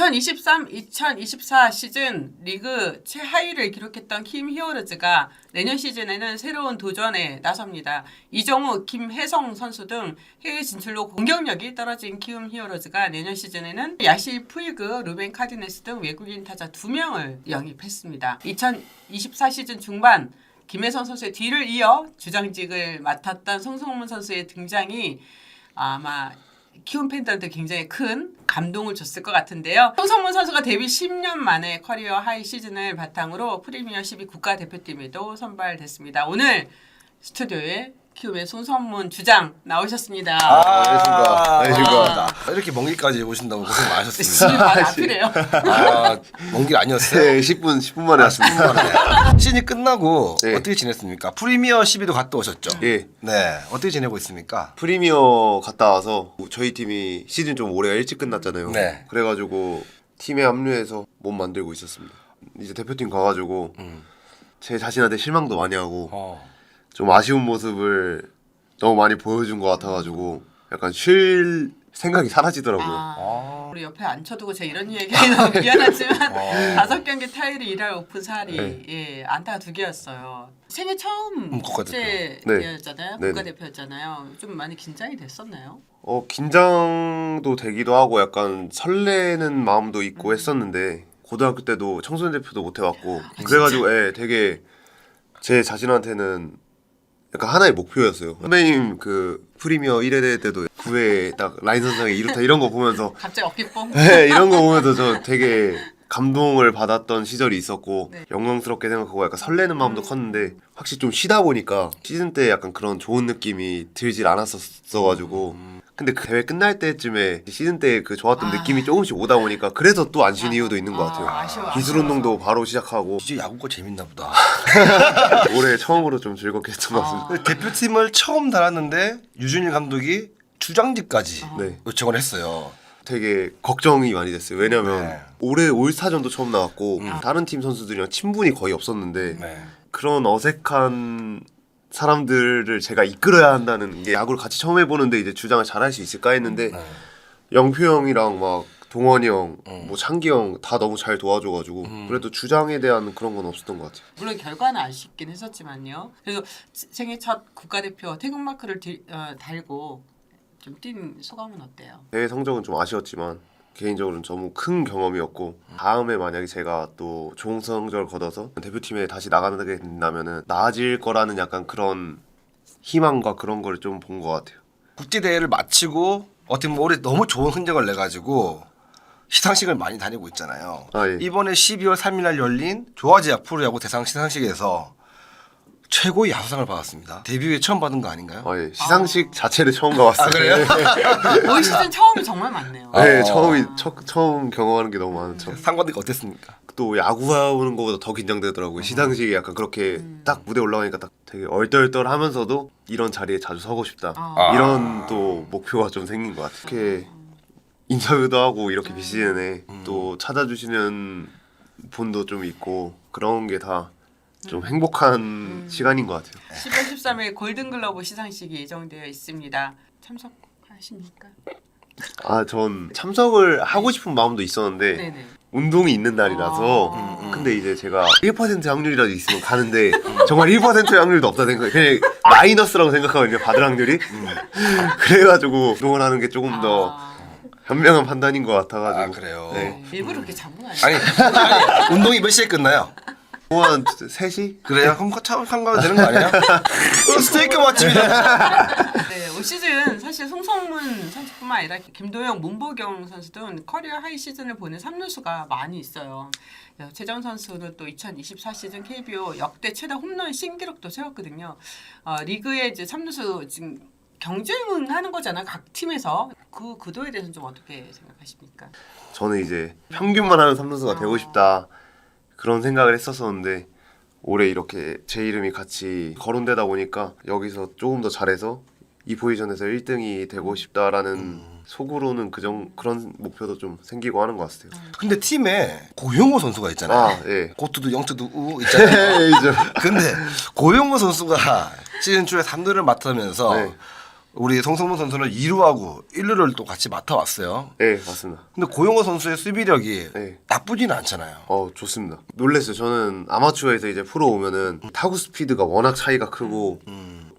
2023, 2024 시즌 리그 최하위를 기록했던 킴 히어로즈가 내년 시즌에는 새로운 도전에 나섭니다. 이정우, 김혜성 선수 등 해외 진출로 공격력이 떨어진 키움 히어로즈가 내년 시즌에는 야시 푸이그, 루벤 카디네스 등 외국인 타자 2명을 영입했습니다. 2024 시즌 중반 김혜성 선수의 뒤를 이어 주장직을 맡았던 송성문 선수의 등장이 아마 키움 팬들한테 굉장히 큰 감동을 줬을 것 같은데요. 송성문 선수가 데뷔 10년 만에 커리어 하이 시즌을 바탕으로 프리미어 12 국가대표팀에도 선발됐습니다. 오늘 스튜디오에 키움의 송성문 주장 나오셨습니다. 아, 안녕하십니까. 안녕하십니까. 아, 이렇게 먼 길까지 오신다고 고생 많으셨습니다. 바로 앞이래요. 아, 먼 길 아니었어요? 네, 10분 10분 만에 왔습니다. 시즌이 끝나고 네. 어떻게 지냈습니까? 프리미어 12도 갔다 오셨죠? 예. 네, 어떻게 지내고 있습니까? 프리미어 갔다 와서 저희 팀이 시즌 좀 올해가 일찍 끝났잖아요. 네. 그래가지고 팀에 합류해서 몸 만들고 있었습니다. 이제 대표팀 가가지고 제 자신한테 실망도 많이 하고 어. 좀 아쉬운 모습을 너무 많이 보여준 것 같아가지고 약간 쉴 생각이 사라지더라고요. 아, 우리 옆에 앉혀두고 제가 이런 얘기하기 너무 미안하지만 다섯 경기 타율이 1할 오픈 살이 네. 예, 안타가 두 개였어요. 생애 처음 음, 국가대표. 국제였잖아요. 네. 국가대표였잖아요. 좀 많이 긴장이 됐었나요? 어 긴장도 되기도 하고 약간 설레는 마음도 있고 했었는데 고등학교 때도 청소년 대표도 못 해왔고 그래가지고 예 되게 제 자신한테는 약간 하나의 목표였어요. 선배님 그 프리미어 1회 때도 9회 딱 라인 선상에 이렇다 이런 거 보면서 갑자기 어깨뽕. 네, 이런 거 보면서 저 되게 감동을 받았던 시절이 있었고 네. 영광스럽게 생각하고 약간 설레는 마음도 컸는데 확실히 좀 쉬다 보니까 시즌 때 약간 그런 좋은 느낌이 들질 않았었어가지고 근데 그 대회 끝날 때쯤에 시즌 때 그 좋았던 아. 느낌이 조금씩 오다 보니까 그래서 또 안 쉬는 이유도 있는 것 아, 같아요. 아쉬워, 기술. 운동도 바로 시작하고 이제 야구가 재밌나 보다. 올해 처음으로 좀 즐겁게 했던 것 같습니다. 아. 대표팀을 처음 달았는데 유준일 감독이 주장직까지 네. 요청을 했어요. 되게 걱정이 많이 됐어요. 왜냐면 네. 올해 올스타전도 처음 나왔고 다른 팀 선수들이랑 친분이 거의 없었는데 네. 그런 어색한 사람들을 제가 이끌어야 한다는 게 야구를 같이 처음 해보는데 이제 주장을 잘할 수 있을까 했는데 네. 영표 형이랑 막 동원이 형, 음. 뭐 창기 형 다 너무 잘 도와줘가지고 그래도 주장에 대한 그런 건 없었던 것 같아요. 물론 결과는 아쉽긴 했었지만요. 그래서 생애 첫 국가대표 태극마크를 디- 어, 달고 좀 뛴 소감은 어때요? 대회 성적은 좀 아쉬웠지만 개인적으로는 너무 큰 경험이었고 다음에 만약에 제가 또 좋은 성적을 거둬서 대표팀에 다시 나가게 된다면은 나아질 거라는 약간 그런 희망과 그런 걸 좀 본 것 같아요. 국제 대회를 마치고 어떻게 보면 올해 너무 좋은 흔적을 내 가지고 시상식을 많이 다니고 있잖아요. 아, 예. 이번에 12월 3일 날 열린 조아지아 프로야구 대상 시상식에서 최고의 야수상을 받았습니다. 데뷔 후에 처음 받은 거 아닌가요? 아, 예. 시상식 자체를 처음 가봤어요. 아, 그래요? 올 시즌 처음이 정말 많네요. 네, 어. 처음이 처, 처음 경험하는 게 너무 많죠. 상 받으니까 어땠습니까? 또 야구 하는 것보다 더 긴장되더라고요. 시상식이 약간 그렇게 딱 무대 올라가니까 딱 되게 얼떨떨하면서도 이런 자리에 자주 서고 싶다. 아. 이런 또 목표가 좀 생긴 것 같아요. 이렇게 인터뷰도 하고 이렇게 비시즌에 또 찾아주시는 분도 좀 있고 그런 게 다 좀 행복한 시간인 것 같아요. 10월 13일 골든글러브 시상식이 예정되어 있습니다. 참석하십니까? 아, 전 참석을 하고 싶은 마음도 있었는데 네네. 운동이 있는 날이라서 아. 근데 이제 제가 1% 확률이라도 있으면 가는데 정말 1%의 확률도 없다 생각 그냥 마이너스라고 생각하거든요 받을 확률이 그래가지고 운동을 하는 게 조금 더 아, 현명한 판단인 것 같아가지고 아, 그래요? 네. 일부러 그렇게 잡은? 아니, 아니 운동이 몇 시에 끝나요? 한 3시? 그래요? 그럼 참 참가도 되는 거 아니야? 그럼 스테이크 맛집이다. 네, 올 시즌 사실 송성문 선수뿐만 아니라 김도영, 문보경 선수 등 커리어 하이 시즌을 보낸 3루수가 많이 있어요. 야, 최정 선수는 또 2024 시즌 KBO 역대 최다 홈런 신기록도 세웠거든요. 어, 리그에 이제 3루수 지금 경쟁은 하는 거잖아 각 팀에서 그 구도에 대해서는 좀 어떻게 생각하십니까? 저는 이제 평균만 하는 삼루수가 되고 싶다 그런 생각을 했었었는데 올해 이렇게 제 이름이 같이 거론되다 보니까 여기서 조금 더 잘해서 이 포지션에서 1등이 되고 싶다라는 속으로는 그정 그런 목표도 좀 생기고 하는 것 같아요. 근데 팀에 고용호 선수가 있잖아요. 아, 예. 고투도 영투도 우 있잖아요. 네, 이제 근데 고용호 선수가 시즌 초에 3루를 맡으면서 네. 우리 송성문 선수는 2루하고 1루를 또 같이 맡아왔어요. 네 맞습니다. 근데 고용호 선수의 수비력이 네. 나쁘지는 않잖아요. 어 좋습니다. 놀랬어요. 저는 아마추어에서 이제 프로 오면은 타구 스피드가 워낙 차이가 크고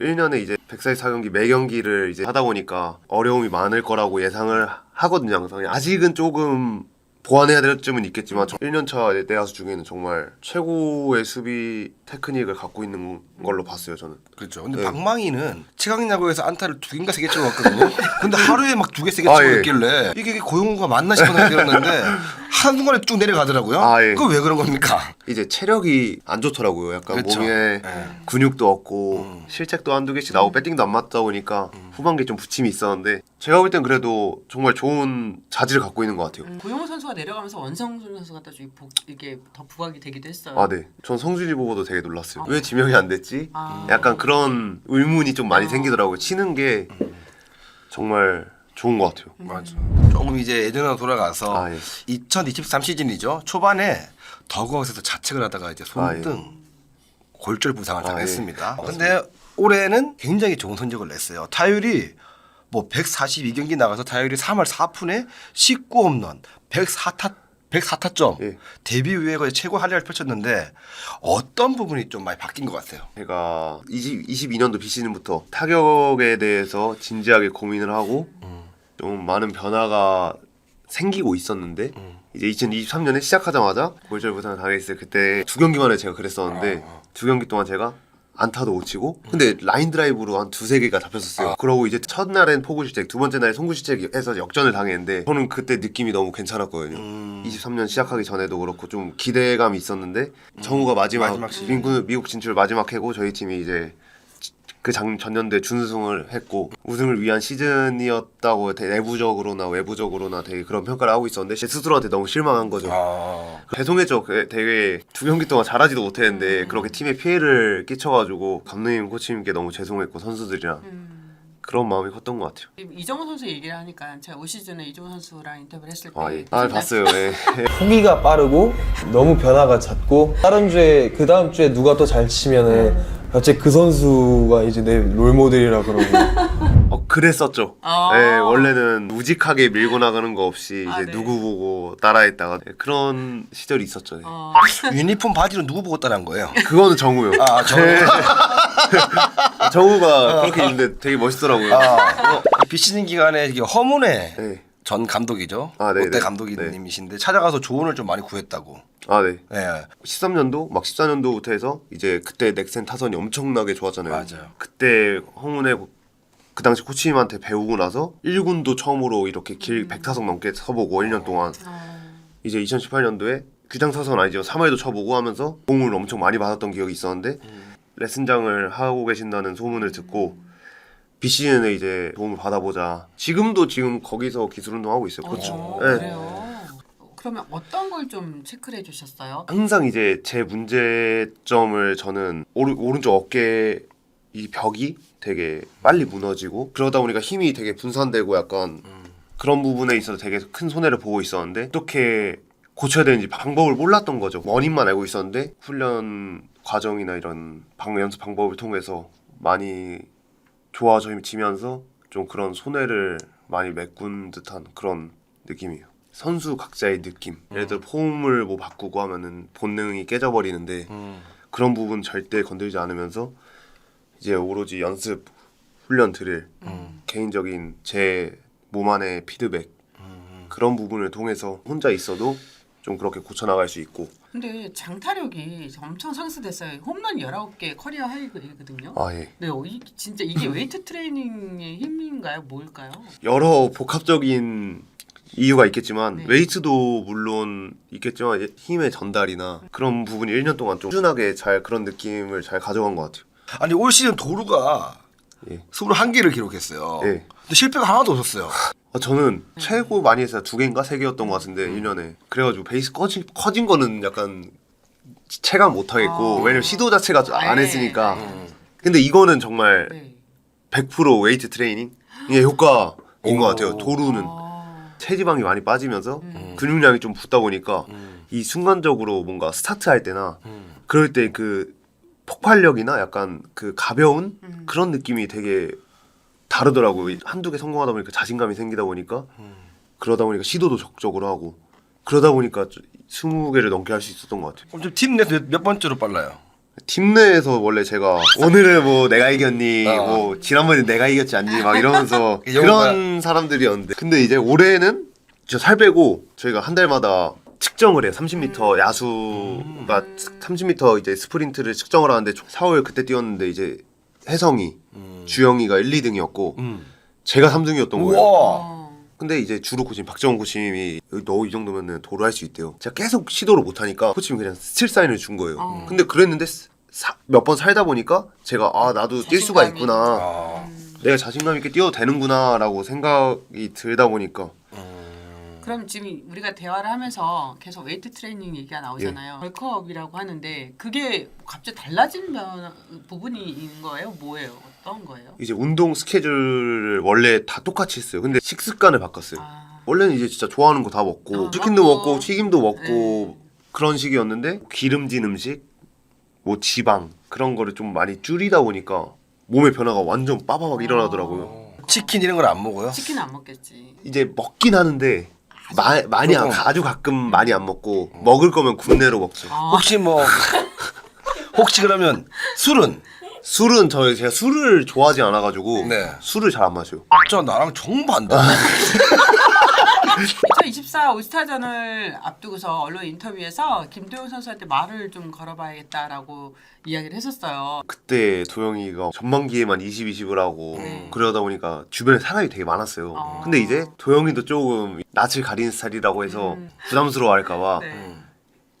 1년에 이제 144경기 매 경기를 이제 하다 보니까 어려움이 많을 거라고 예상을 하거든요. 항상 아직은 조금 보완해야 될 점은 있겠지만 1년차 내야수 중에는 정말 최고의 수비 테크닉을 갖고 있는 걸로 봤어요. 저는. 그렇죠. 근데 네. 박망희는 최강야구에서 안타를 두 개인가 세개 찍어왔거든요. 근데 하루에 막 두 개 세개 아, 찍어있길래 이게 고용호가 맞나 생각이 들었는데 한순간에 쭉 내려가더라고요. 아, 예. 그거 왜 그런 겁니까? 이제 체력이 안 좋더라고요. 약간 그렇죠. 몸에 네. 근육도 없고 실책도 한두 개씩 나오고 배팅도 안 맞다 보니까 후반기에 좀 부침이 있었는데 제가 볼 땐 그래도 정말 좋은 자질을 갖고 있는 것 같아요. 음, 고용호 선수가 내려가면서 원성준 선수가 또 복- 이게 더 부각이 되기도 했어요. 아, 네. 전 성준이 보고도 되게 놀랐어요. 왜 지명이 안 됐지? 아. 약간 그런 의문이 좀 많이 아. 생기더라고요. 치는 게 정말 좋은 것 같아요. 맞아. 조금 이제 예전으로 돌아가서 아, 예. 2023 시즌이죠. 초반에 더그아웃에서 자책을 하다가 이제 아, 예. 손등 골절 부상을 아, 당했습니다. 예. 근데 올해는 굉장히 좋은 성적을 냈어요. 타율이 뭐 142경기 나가서 타율이 3월 4푼에 19홈런, 104타 104타점. 예. 데뷔 후에 거의 최고 활약을 펼쳤는데 어떤 부분이 좀 많이 바뀐 것 같아요. 제가 20, 22년도 비시즌부터 타격에 대해서 진지하게 고민을 하고 좀 많은 변화가 생기고 있었는데 이제 2023년에 시작하자마자 골절 부상을 당했을 때 그때 두 경기 만에 제가 그랬었는데 두 경기 동안 제가 안타도 못 치고 근데 라인 드라이브로 한 두세 개가 잡혔었어요. 그러고 이제 첫날엔 포구 실책, 두 번째 날에 송구 실책해서 역전을 당했는데 저는 그때 느낌이 너무 괜찮았거든요. 23년 시작하기 전에도 그렇고 좀 기대감이 있었는데 정우가 마지막, 마지막 시즌. 미국, 미국 진출 마지막 해고 저희 팀이 이제 그 장, 전년도에 준우승을 했고 우승을 위한 시즌이었다고 대- 내부적으로나 외부적으로나 되게 그런 평가를 하고 있었는데 제 스스로한테 너무 실망한 거죠. 아, 죄송했죠. 그 되게 두 경기 동안 잘하지도 못했는데 그렇게 팀에 피해를 끼쳐가지고 감독님, 코치님께 너무 죄송했고 선수들이랑 그런 마음이 컸던 것 같아요. 이정우 선수 얘기를 하니까 제가 올 시즌에 이정우 선수랑 인터뷰를 했을 때 아, 예. 아 봤어요. 예. 후기가 빠르고 너무 변화가 잦고 다른 주에 그 다음 주에 누가 또 잘 치면은 갑자기 그 선수가 이제 내 롤모델이라 그러고 어 그랬었죠. 아. 예, 원래는 우직하게 밀고 나가는 거 없이 이제 아, 네. 누구 보고 따라했다가 예, 그런 시절이 있었죠. 예. 어, 유니폼 바지는 누구 보고 따라한 거예요? 그거는 정우요. 아, 정우. 정우가 그렇게 입는데 되게 멋있더라고요. 아, 어, 비시즌 기간에 이게 허문회 네. 전 감독이죠. 아, 네, 롯데 네. 감독님이신데 찾아가서 조언을 좀 많이 구했다고. 아 네. 예. 13년도 막 14년도부터 해서 이제 그때 넥센 타선이 엄청나게 좋았잖아요. 맞아요. 그때 홍문의 그 당시 코치님한테 배우고 나서 1군도 처음으로 이렇게 길 100타석 넘게 쳐보고 1년 동안 이제 2018년도에 규장 타선 아니지만 3회도 쳐보고 하면서 공을 엄청 많이 받았던 기억이 있었는데 레슨장을 하고 계신다는 소문을 듣고 비시즌에 이제 도움을 받아보자. 지금도 지금 거기서 기술 운동하고 있어요. 코치. 어, 네. 그래요. 그러면 어떤 걸 좀 체크를 해주셨어요? 항상 이제 제 문제점을 저는 오른, 오른쪽 어깨 이 벽이 되게 빨리 무너지고 그러다 보니까 힘이 되게 분산되고 약간 그런 부분에 있어서 되게 큰 손해를 보고 있었는데 어떻게 고쳐야 되는지 방법을 몰랐던 거죠 원인만 알고 있었는데 훈련 과정이나 이런 방, 연습 방법을 통해서 많이 좋아지면서 좀 그런 손해를 많이 메꾼 듯한 그런 느낌이에요. 선수 각자의 느낌. 예를 들어 폼을 뭐 바꾸고 하면은 본능이 깨져버리는데 음. 그런 부분 절대 건드리지 않으면서 이제 오로지 연습 훈련 드릴 개인적인 제 몸 안의 피드백 그런 부분을 통해서 혼자 있어도 좀 그렇게 고쳐 나갈 수 있고 근데 장타력이 엄청 상승됐어요. 홈런 19개 커리어 하이거든요. 아 예. 네, 어, 이, 진짜 이게 웨이트 트레이닝의 힘인가요? 뭘까요? 여러 복합적인 이유가 있겠지만 네. 웨이트도 물론 있겠지만 힘의 전달이나 그런 부분이 1년 동안 좀 꾸준하게 잘 그런 느낌을 잘 가져간 것 같아요. 아니 올 시즌 도루가 예. 21개를 기록했어요. 예. 근데 실패가 하나도 없었어요. 아, 저는 최고 많이 해서 두 개인가 세 개였던 것 같은데 1년에 그래가지고 베이스 커진, 커진 거는 약간 체감 못 하겠고 아. 왜냐면 시도 자체가 안 네. 했으니까 네. 근데 이거는 정말 네. 100% 웨이트 트레이닝 의 효과인 것 같아요 도루는 아, 체지방이 많이 빠지면서 음. 근육량이 좀 붙다 보니까 이 순간적으로 뭔가 스타트 할 때나 그럴 때 그 폭발력이나 약간 그 가벼운 음. 그런 느낌이 되게 다르더라고요. 한두 개 성공하다 보니까 자신감이 생기다 보니까 그러다 보니까 시도도 적극적으로 하고 그러다 보니까 20개를 넘게 할 수 있었던 것 같아요. 그럼 지금 팀 내에서 몇, 몇 번째로 빨라요? 팀 내에서 원래 제가 오늘은 뭐 내가 이겼니 어. 뭐 지난번에 내가 이겼지 않니 막 이러면서 영어가- 그런 사람들이었는데 근데 이제 올해는 진짜 살 빼고 저희가 한 달마다 측정을 해요 30m 야수가 30m 이제 스프린트를 측정을 하는데 4월 그때 뛰었는데 이제 혜성이 주영이가 1, 2등이었고 음. 제가 3등이었던 거예요. 어. 근데 이제 주로 코치님 박정훈 코치님이 너 이 정도면은 도로 할 수 있대요. 제가 계속 시도를 못 하니까 코치님이 그냥 스틸 사인을 준 거예요. 어. 근데 그랬는데 몇 번 살다 보니까 제가 아 나도 뛸 수가 자신감이. 있구나. 아. 내가 자신감 있게 뛰어도 되는구나라고 생각이 들다 보니까 그럼 지금 우리가 대화를 하면서 계속 웨이트 트레이닝 얘기가 나오잖아요. 예. 벌크업이라고 하는데 그게 갑자기 달라진 면, 부분이 있는 거예요? 뭐예요? 어떤 거예요? 이제 운동 스케줄을 원래 다 똑같이 했어요. 근데 식습관을 바꿨어요. 아, 원래는 이제 진짜 좋아하는 거 다 먹고 어, 치킨도 먹고. 먹고 튀김도 먹고 네. 그런 식이었는데 기름진 음식, 뭐 지방 그런 거를 좀 많이 줄이다 보니까 몸의 변화가 완전 빠바박 일어나더라고요. 치킨 이런 걸 안 먹어요? 치킨 안 먹겠지. 이제 먹긴 하는데 마, 많이 안. 아주 가끔 많이 안 먹고 먹을 거면 국내로 먹죠. 아, 혹시 뭐 혹시 그러면 술은 술은 저 제가 술을 좋아하지 않아 가지고 네. 술을 잘 안 마셔요. 저 나랑 정반대. 2024 올스타전을 앞두고서 언론 인터뷰에서 김도영 선수한테 말을 좀 걸어봐야겠다라고 이야기를 했었어요. 그때 도영이가 전반기에만 20, 20을 하고 네. 그러다 보니까 주변에 사람이 되게 많았어요. 어. 근데 이제 도영이도 조금 낯을 가리는 스타일이라고 해서 음. 부담스러워할까봐 네.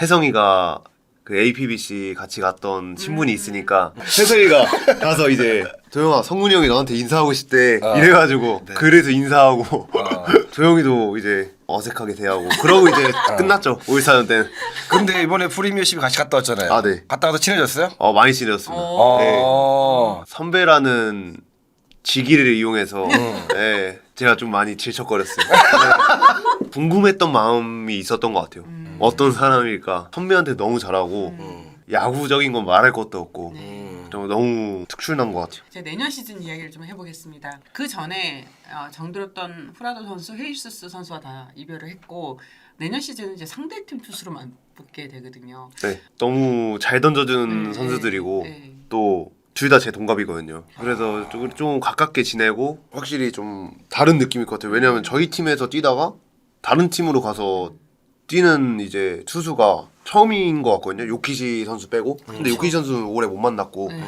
혜성이가 그 APBC 같이 갔던 친분이 있으니까 혜성이가 가서 이제 도영아 성훈이 형이 너한테 인사하고 싶대 아. 이래가지고 네. 그래서 인사하고 아. 도영이도 이제 어색하게 대하고 그러고 이제 끝났죠 올스타전 때는 근데 이번에 프리미어십 같이 갔다 왔잖아요. 아, 네. 갔다 와서 친해졌어요? 어 많이 지냈습니다. 어. 네. 어. 선배라는 직위를 이용해서 음. 네, 제가 좀 많이 질척거렸어요. 네. 궁금했던 마음이 있었던 것 같아요. 음. 어떤 사람일까? 선배한테 너무 잘하고 야구적인 건 말할 것도 없고 음. 좀 너무 특출난 것 같아요. 제 내년 시즌 이야기를 좀 해보겠습니다. 그 전에 어, 정들었던 후라도 선수, 헤이스스 선수와 다 이별을 했고 내년 시즌은 이제 상대팀 투수로만 붙게 되거든요. 네, 너무 잘 던져주는 네, 선수들이고 네. 또 둘 다 제 동갑이거든요. 그래서 좀, 좀 가깝게 지내고 확실히 좀 다른 느낌일 것 같아요. 왜냐하면 저희 팀에서 뛰다가 다른 팀으로 가서 뛰는 이제 투수가 처음인 것 같거든요. 요키시 선수 빼고. 근데 요키시 선수는 올해 못 만났고 네.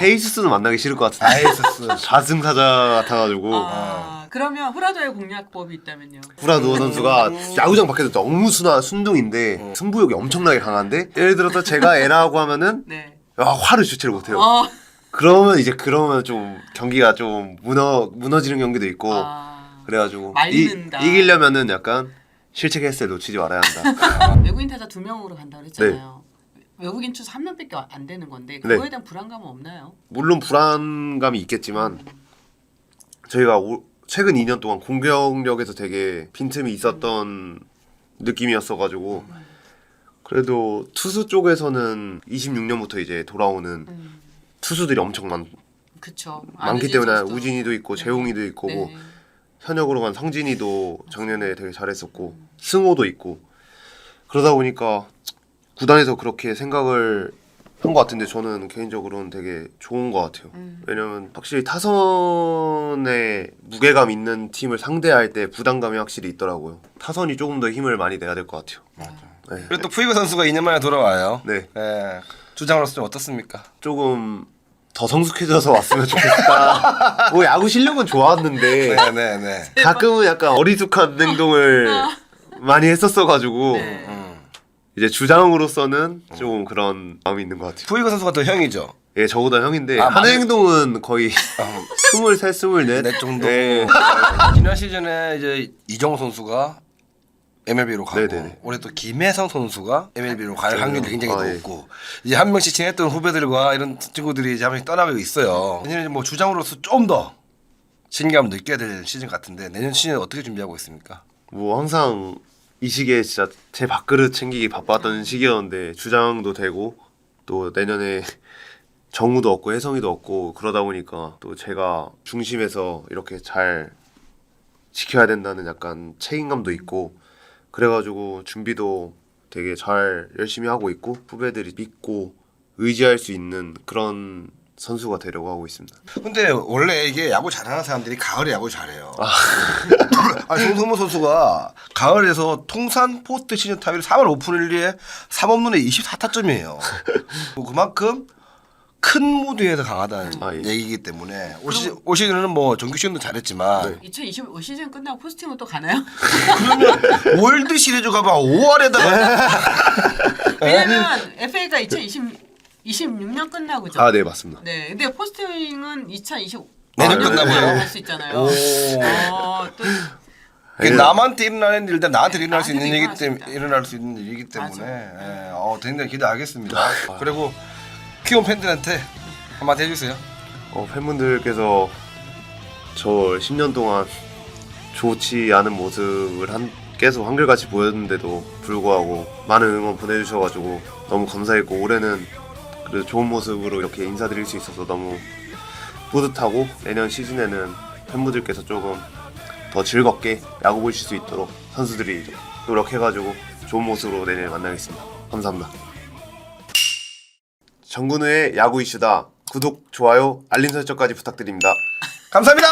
헤이스스는 만나기 싫을 것 같은데. 아이스스. 자승사자 같아가지고 아, 그러면 후라도의 공략법이 있다면요? 후라도 선수가 야구장 밖에서 너무 순하, 순둥인데 승부욕이 엄청나게 강한데 예를 들어서 제가 애라고 하면은 네. 야, 화를 주체를 못해요. 어. 그러면 이제 그러면 좀 경기가 좀 무너 무너지는 경기도 있고 아, 그래가지고 말린다. 이, 이기려면은 약간 실책 헬스에 놓치지 말아야 한다. 외국인 타자 두 명으로 간다고 했잖아요. 외국인 투수 한 명밖에 안 되는 건데 그거에 네. 대한 불안감은 없나요? 물론 불안감이 있겠지만 저희가 올- 최근 2년 동안 공격력에서 되게 빈틈이 있었던 느낌이었어가지고 그래도 투수 쪽에서는 26년부터 이제 돌아오는 음, 투수들이 엄청 많, 그쵸. 많기 안우진 때문에 선수도. 우진이도 있고 네. 재웅이도 있고 뭐 네. 현역으로 간 성진이도 작년에 되게 잘했었고 승호도 있고 그러다 보니까 구단에서 그렇게 생각을 한 것 같은데 저는 개인적으로는 되게 좋은 것 같아요. 음. 왜냐면 확실히 타선에 무게감 있는 팀을 상대할 때 부담감이 확실히 있더라고요. 타선이 조금 더 힘을 많이 내야 될 것 같아요. 네. 그리고 또 푸이그 선수가 2년 만에 돌아와요. 네. 예. 주장으로서 좀 어떻습니까? 조금 더 성숙해져서 왔으면 좋겠다. 뭐 야구 실력은 좋았는데 네, 네, 네. 가끔은 약간 어리숙한 행동을 많이 했었어가지고 네. 음. 이제 주장으로서는 좀 그런 마음이 있는 것 같아요. 푸이그 선수가 더 형이죠. 예, 저보다 형인데 아, 하는 맞네. 행동은 거의 스물세, 스물넷 넷 정도. 예. 지난 시즌에 이제 이정우 선수가 MLB로 가고 네네네. 올해 또 김혜성 선수가 MLB로 갈 확률이 굉장히 아, 예. 높고 이제 한 명씩 친했던 후배들과 이런 친구들이 이제 한 명씩 떠나가고 있어요. 내년에 뭐 주장으로서 좀 더 신감을 느껴야 될 시즌 같은데 내년 시즌 어떻게 준비하고 있습니까? 뭐 항상 이 시기에 진짜 제 밥그릇 챙기기 바빴던 시기였는데 주장도 되고 또 내년에 정우도 없고 혜성이도 없고 그러다 보니까 또 제가 중심에서 이렇게 잘 지켜야 된다는 약간 책임감도 있고 그래가지고 준비도 되게 잘 열심히 하고 있고 후배들이 믿고 의지할 수 있는 그런 선수가 되려고 하고 있습니다. 근데 원래 이게 야구 잘하는 사람들이 가을에 야구 잘해요. 아, 송성문 선수가 가을에서 통산 포스트 시즌 타율 3월 오픈 1리에 3홈런에 24타점이에요. 그만큼 큰 무대에서 강하다는 아, 예. 얘기이기 때문에 올, 시즌, 올 시즌은 뭐 정규 시즌도 잘했지만 2025 시즌 끝나고 포스팅은 또 가나요? 그러면 월드 시리즈 가봐 5월에다가 왜냐면 FA가 2020 26년 끝나고죠. 아 네 맞습니다. 네, 근데 포스팅은 2025 내년 끝나고요. 할수 있잖아요. 오. 어, 또 그게 남한테 일어나는 일들 나한테 일어날 수 있는 일이기 때문에 일어날 수 있는 일이기 때문에. 예, 어, 굉장히 기대하겠습니다. 그리고 키움 팬들한테 한마디 해주세요. 어, 팬분들께서 저 10년 동안 좋지 않은 모습을 한, 계속 한결같이 보였는데도 불구하고 많은 응원 보내주셔가지고 너무 감사했고 올해는 그래도 좋은 모습으로 이렇게 인사드릴 수 있어서 너무 뿌듯하고 내년 시즌에는 팬분들께서 조금 더 즐겁게 야구 보실 수 있도록 선수들이 노력해가지고 좋은 모습으로 내년에 만나겠습니다. 감사합니다. 정근우의 야구 이슈다. 구독, 좋아요, 알림 설정까지 부탁드립니다. 감사합니다.